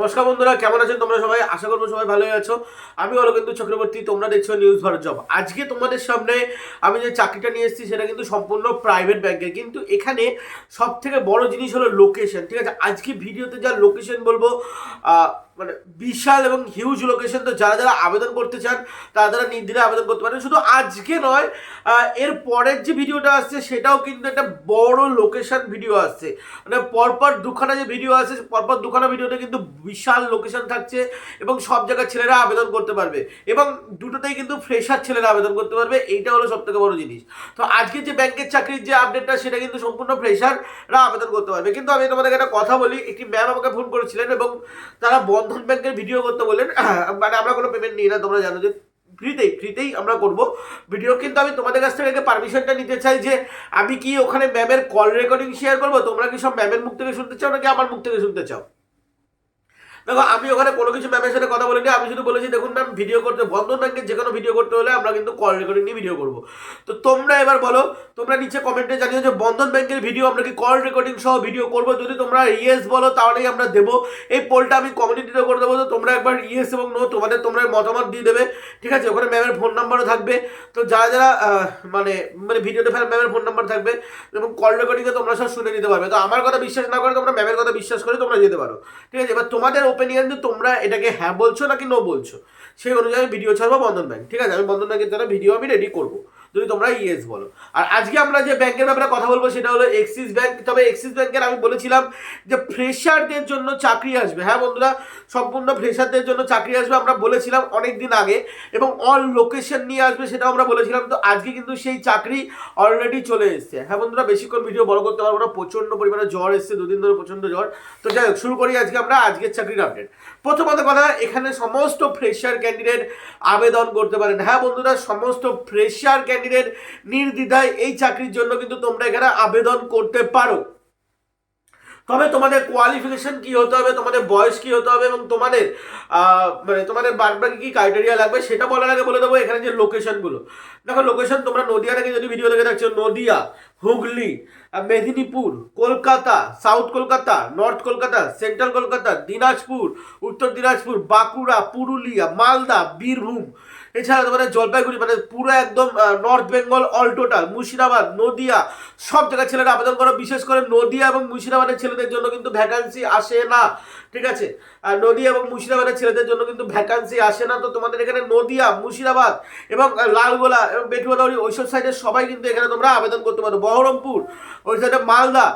নমস্কার বন্ধুরা, কেমন আছেন তোমরা সবাই? আশা করব সবাই ভালোই আছো। আমি কিন্তু চক্রবর্তী, তোমরা দেখছ নিউজ ভারত জব আজকে তোমাদের সামনে আমি যে চাকরিটা নিয়ে এসেছি, সেটা কিন্তু সম্পূর্ণ প্রাইভেট ব্যাংকে কিন্তু এখানে সব থেকে বড় জিনিস হলো লোকেশন ঠিক আছে? আজকে ভিডিওতে যা লোকেশন বলব মানে বিশাল এবং হিউজ লোকেশন তো যারা যারা আবেদন করতে চান, তারা তারা নির্দিনে আবেদন করতে পারেন। শুধু আজকে নয় এর পরের যে ভিডিওটা আসছে, সেটাও কিন্তু একটা বড় লোকেশন ভিডিও আসছে। মানে পরপর দুখানা যে ভিডিও আছে পরপর দুখানা ভিডিওতে কিন্তু বিশাল লোকেশন থাকছে এবং সব জায়গার ছেলেরা আবেদন করতে পারবে এবং দুটোতেই কিন্তু ফ্রেশার ছেলেরা আবেদন করতে পারবে, এইটা হলো সব থেকে বড় জিনিস। তো আজকে যে ব্যাংকের চাকরির যে আপডেটটা সেটা কিন্তু সম্পূর্ণ ফ্রেশাররা আবেদন করতে পারবে। কিন্তু আমি তোমাদেরকে একটা কথা বলি, একটি ম্যাম আমাকে ফোন করেছিলেন এবং তারা বন্ধন ব্যাংকের ভিডিও করতে বললেন মানে আমরা কোনো পেমেন্ট নিই না, তোমরা জানো যে ফ্রিতেই ফ্রিতেই আমরা করব। ভিডিও কিন্তু আমি তোমাদের কাছ থেকে পারমিশনটা নিতে চাই যে আমি কি ওখানে ম্যামের কল রেকর্ডিং শেয়ার করব? তোমরা কি সব ম্যামের মুখ থেকে শুনতে চাও নাকি আমার মুখ থেকে শুনতে চাও? দেখো, আমি ওখানে কোনো কিছু ম্যামের সাথে কথা বলিনি, আমি শুধু বলেছি, দেখুন ম্যাম ভিডিও করতে, বন্ধন ব্যাংকের যে কোনো ভিডিও করতে হলে আমরা কিন্তু কল রেকর্ডিং নিয়ে ভিডিও করব। তো তোমরা এবার বলো, তোমরা নিচে কমেন্টে জানিও যে বন্ধন ব্যাংকের ভিডিও আমরা কি কল রেকর্ডিং সহ ভিডিও করব? যদি তোমরা ইয়েস বলো, তাহলেই আমরা দেবো। এই পোলটা আমি কমিউনিটিতে করে দেবো, তো তোমরা একবার ইয়েস এবং নো তোমাদের, তোমরা মতামত দিয়ে দেবে। ঠিক আছে? ওখানে ম্যামের ফোন নাম্বারও থাকবে। তো যারা যারা মানে মানে ভিডিওতে ফেলে ম্যামের ফোন নাম্বার থাকবে, এবং কল রেকর্ডিংয়ে তোমরা সব শুনে নিতে পারবে। তো আমার কথা বিশ্বাস না করে তোমরা ম্যামের কথা বিশ্বাস করে তোমরা যেতে পারো। ঠিক আছে? এবার তোমাদের ওপিনিয়ন যে তোমরা এটাকে হ্যাঁ বলছো নাকি নো বলছো, সেই অনুযায়ী ভিডিও ছাড়বো বন্ধন ব্যাংক ঠিক আছে? আমি বন্ধন ব্যাংকের দ্বারা ভিডিও আমি রেডি করব। যদি তোমরা ইয়েস বলো। আর আজকে আমরা যে ব্যাংকের ব্যাপারে কথা বলব সেটা হলো এক্সিস ব্যাংক তবে এক্সিস ব্যাংকের আমি বলেছিলাম যে ফ্রেশারদের জন্য চাকরি আসবে। হ্যাঁ বন্ধুরা, সম্পূর্ণ ফ্রেশারদের জন্য চাকরি আসবে আমরা বলেছিলাম অনেক দিন আগে এবং অল লোকেশন নিয়ে আসবে সেটাও আমরা বলেছিলাম। তো আজকে কিন্তু সেই চাকরি অলরেডি চলে এসছে। হ্যাঁ বন্ধুরা, বেশিক্ষণ ভিডিও বড় করতে পারব না, প্রচণ্ড পরিমাণে জ্বর এসছে, দুদিন ধরে প্রচণ্ড জ্বর। তো যাই হোক, শুরু করি আজকে আমরা আজকের চাকরির আপডেট প্রথমত কথা, এখানে সমস্ত ফ্রেশার ক্যান্ডিডেট আবেদন করতে পারেন। হ্যাঁ বন্ধুরা, সমস্ত ফ্রেশার ক্যান্ডিডেট নির্দ্বিধায় এই চাকরির জন্য কিন্তু তোমরা এখানে আবেদন করতে পারো। তবে তোমাদের কোয়ালিফিকেশন কি হতে হবে, তোমাদের বয়স কি হতে হবে এবং তোমাদের মানে তোমাদের বাদবাকি কি ক্রাইটেরিয়া লাগবে সেটা বলার আগে বলে দেবো এখানে যে লোকেশনগুলো দেখো লোকেশন তোমরা নদিয়া থেকে যদি ভিডিও দেখে থাকছো, Nadia, Hooghly Medinipur, Kolkata south Kolkata north Kolkata central Kolkata, Dinajpur, উত্তর দিনাজপুর, বাঁকুড়া, পুরুলিয়া, মালদা, বীরভূম এছাড়া তোমাদের জলপাইগুড়ি মানে পুরো একদম north Bengal all total Murshidabad, Nadia, সব জায়গায় ছেলেরা আবেদন করো, বিশেষ করে নদিয়া এবং মুর্শিদাবাদের ছেলেদের জন্য কিন্তু ভ্যাকান্সি আসে না, ঠিক আছে? আর নদিয়া এবং মুর্শিদাবাদের ছেলেদের জন্য কিন্তু ভ্যাকান্সি আসে না, তো তোমাদের এখানে নদিয়া, মুর্শিদাবাদ এবং লালগোলা এবং বেটুয়াদৌড়ি ওইসব সাইডের সবাই কিন্তু এখানে তোমরা আবেদন করতে পারো। বহরমপুর, ওই সাইডে মালদা,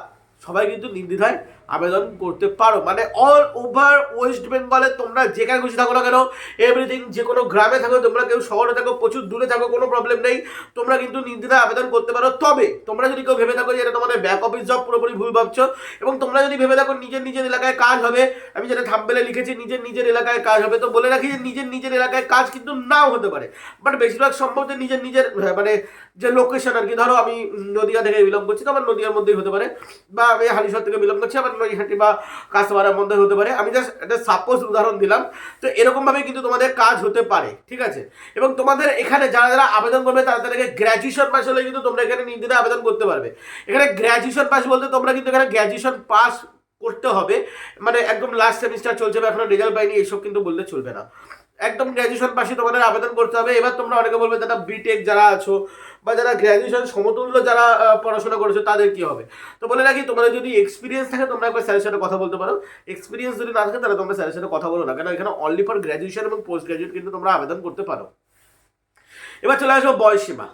সবাই কিন্তু নির্দ্বিধায় আবেদন করতে পারো। মানে অল ওভার ওয়েস্ট বেঙ্গলে তোমরা যেখানে খুশি থাকো না কেন এভরিথিং যে কোনো গ্রামে থাকো, তোমরা কেউ শহরে থাকো, প্রচুর দূরে থাকো, কোনো প্রবলেম নেই। তোমরা কিন্তু নির্দ্বিধায় আবেদন করতে পারো। তবে তোমরা যদি কেউ ভেবে থাকো যে এটা তোমাদের ব্যাক অফিস জব পুরোপুরি ভুল ভাবছ, এবং তোমরা যদি ভেবে থাকো নিজের নিজের এলাকায় কাজ হবে, আমি যেটা থাম্বেলে লিখেছি, নিজের নিজের এলাকায় কাজ হবে, তো বলে রাখি যে নিজের নিজের এলাকায় কাজ কিন্তু নাও হতে পারে। বাট বেশিরভাগ সম্ভব যে নিজের নিজের মানে যে লোকেশন আর কি, ধরো আমি নদিয়া থেকে বিলং করছি, তো আমার নদিয়ার মধ্যেই হতে পারে, বা আমি হালিশহর থেকে বিলং করছি, আমার নৈহাটি বা কাস্টমারের মধ্যে হতে পারে। আমি জাস্ট একটা সাপোজ উদাহরণ দিলাম। তো এরকমভাবে কিন্তু তোমাদের কাজ হতে পারে, ঠিক আছে? এবং তোমাদের এখানে যারা যারা আবেদন করবে, তারা তাদেরকে গ্র্যাজুয়েশন পাস হলে কিন্তু তোমরা এখানে নির্দিনে আবেদন করতে পারবে। এখানে গ্র্যাজুয়েশন পাস বলতে তোমরা কিন্তু এখানে গ্র্যাজুয়েশন পাস করতে হবে। মানে একদম লাস্ট সেমিস্টার চলছে এখনও রেজাল্ট পাইনি, এইসব কিন্তু বললে চলবে না। একদম গ্র্যাজুয়েশন পাশে তোমাদের আবেদন করতে হবে। এবার তোমরা অনেকে বলবে, দাদা বিটেক যারা আছো বা যারা গ্র্যাজুয়েশন সমতুল্য যারা পড়াশোনা করেছ, তাদের কি হবে? তো বলে রাখি, তোমাদের যদি এক্সপিরিয়েন্স থাকে, তোমরা একবার স্যারের সাথে কথা বলতে পারো। এক্সপিরিয়েন্স যদি না থাকে, তাহলে তোমরা স্যারের সাথে কথা বলো না। কেন? এখানে অনলি ফর গ্র্যাজুয়েশন এবং পোস্ট গ্র্যাজুয়েট কিন্তু তোমরা আবেদন করতে পারো। এবার চলে আসব বয়সীমা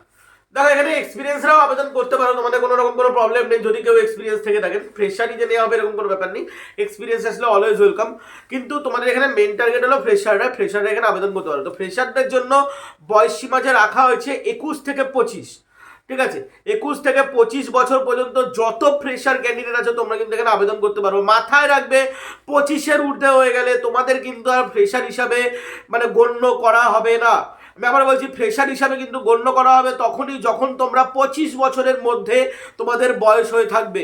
দেখো, এখানে এক্সপিরিয়েন্সরাও আবেদন করতে পারো, তোমাদের কোনো রকম কোনো প্রবলেম নেই। যদি কেউ এক্সপিরিয়েন্স থেকে থাকেন ফ্রেশারই যে নেওয়া হবে এরকম কোনো ব্যাপার নেই। এক্সপিরিয়েন্স আসলে অলওয়েজ ওয়েলকাম কিন্তু তোমাদের এখানে মেন টার্গেট হলো ফ্রেশাররা ফ্রেশাররা এখানে আবেদন করতে পারো। তো ফ্রেশারদের জন্য বয়স সীমা যে রাখা হয়েছে, একুশ থেকে পঁচিশ। ঠিক আছে? একুশ থেকে পঁচিশ বছর পর্যন্ত যত ফ্রেশার ক্যান্ডিডেট আছে, তোমরা কিন্তু এখানে আবেদন করতে পারো। মাথায় রাখবে, পঁচিশের ঊর্ধ্বে হয়ে গেলে তোমাদের কিন্তু আর ফ্রেশার হিসাবে মানে গণ্য করা হবে না। আবার বলছি ফ্রেশার হিসাবে কিন্তু গণ্য করা হবে তখনই যখন তোমরা পঁচিশ বছরের মধ্যে তোমাদের বয়স হয়ে থাকবে।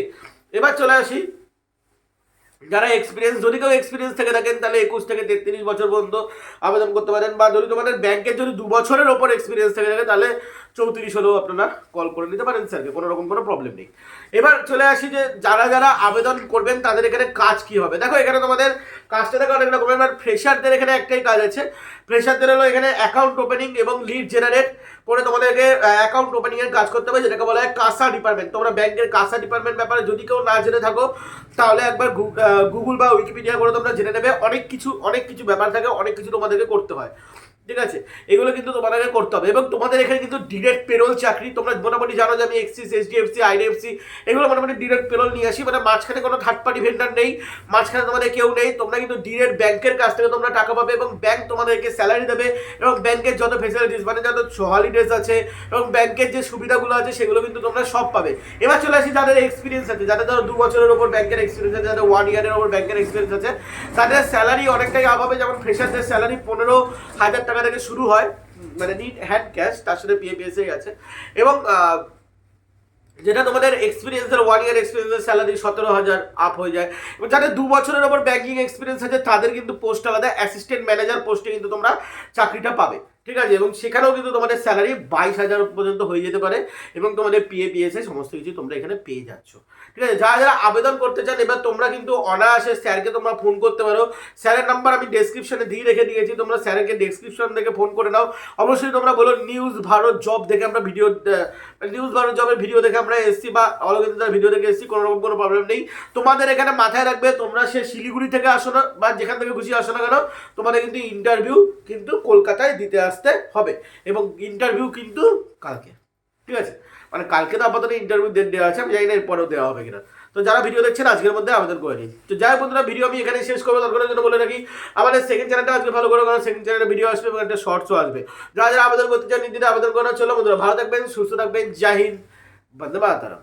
এবার চলে আসি। যারা এক্সপিরিয়েন্স যদি কেউ এক্সপিরিয়েন্স থেকে থাকেন, তাহলে একুশ থেকে তেত্রিশ বছর পর্যন্ত আবেদন করতে পারেন। বা যদি তোমাদের ব্যাংকের যদি দু বছরের ওপর এক্সপিরিয়েন্স থেকে থাকে, তাহলে চৌত্রিশ হলেও আপনারা কল করে নিতে পারেন স্যারকে কোনো রকম কোনো প্রবলেম নেই। এবার চলে আসি যে যারা যারা আবেদন করবেন, তাদের এখানে কাজ কি হবে? দেখো, এখানে তোমাদের কাজটা দেখো, অনেক রকমের। এবার ফ্রেশারদের এখানে একটাই কাজ আছে। ফ্রেশারদের হলো এখানে অ্যাকাউন্ট ওপেনিং এবং লিড জেনারেট করে তোমাদেরকে অ্যাকাউন্ট ওপেনিংয়ের কাজ করতে হবে, যেটাকে বলা হয় কাসা ডিপার্টমেন্ট তোমরা ব্যাংকের কাসা ডিপার্টমেন্ট ব্যাপারে যদি কেউ না জেনে থাকো, তাহলে একবার গুগল বা উইকিপিডিয়া করে তোমরা জেনে নেবে। অনেক কিছু অনেক কিছু ব্যাপার থাকে, অনেক কিছু তোমাদেরকে করতে হয়। ঠিক আছে? এগুলো কিন্তু তোমাদেরকে করতে হবে। এবং তোমাদের এখানে কিন্তু ডিরেক্ট পেরোল চাকরি, তোমরা মোটামুটি জানো যে আমি এক্সিস এইচডিএফসি আইডিএফসি এগুলো মোটামুটি ডিরেক্ট পেরোল নিয়ে আসি। মানে মাঝখানে কোনো থার্ড পার্টি ভেন্ডার নেই, মাঝখানে তোমাদের কেউ নেই। তোমরা কিন্তু ডিরেক্ট ব্যাংকের কাছ থেকে তোমরা টাকা পাবে এবং ব্যাংক তোমাদেরকে স্যালারি দেবে এবং ব্যাংকের যত ফেসিলিটিস মানে যত হলিডেজ আছে এবং ব্যাংকের যে সুবিধাগুলো আছে, সেগুলো কিন্তু তোমরা সব পাবে। এবার চলে আসি যাদের এক্সপিরিয়েন্স আছে, যাদের ধরো দু বছরের ওপর ব্যাংকের এক্সপিরিয়েন্স আছে, যাদের ওয়ান ইয়ারের ওপর ব্যাংকের এক্সপিরিয়েন্স আছে, তাদের স্যালারি অনেকটাই আপ হবে যেমন ফ্রেশারদের স্যালারি পনেরো হাজার টাকা থেকে শুরু হয় মানে নিট হ্যান্ড ক্যাশ তার সাথে পিএপিএসএ আছে। এবং যেটা তোমাদের এক্সপিরিয়েন্সের ওয়ান ইয়ার এক্সপিরিয়েন্সের স্যালারি সতেরো হাজার আপ হয়ে যায়। এবং যাদের দু বছরের ওপর ব্যাঙ্কিং এক্সপিরিয়েন্স আছে, তাদের কিন্তু পোস্ট আলাদা। অ্যাসিস্ট্যান্ট ম্যানেজার পোস্টে কিন্তু তোমরা চাকরিটা পাবে। ঠিক আছে? এবং সেখানেও কিন্তু তোমাদের স্যালারি বাইশ হাজার পর্যন্ত হয়ে যেতে পারে এবং তোমাদের পিএ পিএসএ সমস্ত কিছু তোমরা এখানে পেয়ে যাচ্ছ। ঠিক আছে? যারা যারা আবেদন করতে চান, এবার তোমরা কিন্তু অনায়াসে স্যারকে তোমরা ফোন করতে পারো। স্যারের নাম্বার আমি ডেসক্রিপশনে দিয়ে রেখে দিয়েছি। তোমরা স্যারকে ডেসক্রিপশন থেকে ফোন করে নাও। অবশ্যই তোমরা বলো নিউজ ভারত জব দেখে আমরা ভিডিও নিউজ ভারত জবের ভিডিও দেখে আমরা এসেছি বা অলগেন্দার ভিডিও দেখে এসেছি, কোনো রকম কোনো প্রবলেম নেই। তোমাদের এখানে মাথায় রাখবে, তোমরা সে শিলিগুড়ি থেকে আসো না বা যেখান থেকে খুশি আসো না কেন, তোমাদের কিন্তু ইন্টারভিউ কিন্তু কলকাতায় দিতে আসতে হবে। এবং ইন্টারভিউ কিন্তু কালকে। ঠিক আছে? মানে কালকে তো আপাতত ইন্টারভিউ ডেট দেওয়া আছে, আমি জানি না এরপরেও দেওয়া হবে কিনা। তো যারা ভিডিও দেখছেন, আজকের মধ্যে আবেদন করে নিন। তো যাই বন্ধুরা ভিডিও আমি এখানে শেষ করব। তার জন্য বলে রাখি, আমাদের সেকেন্ড চ্যানেলটা আজকে ভালো করে কারণ সেকেন্ড চ্যানেলে ভিডিও আসবে এবং একটা শর্টসও আসবে। যারা যারা আবেদন করতে চান নিদিনে আবেদন করার চলো বন্ধুরা ভালো থাকবেন, সুস্থ থাকবেন। জয় হিন্দ, বন্দে মাতারাম।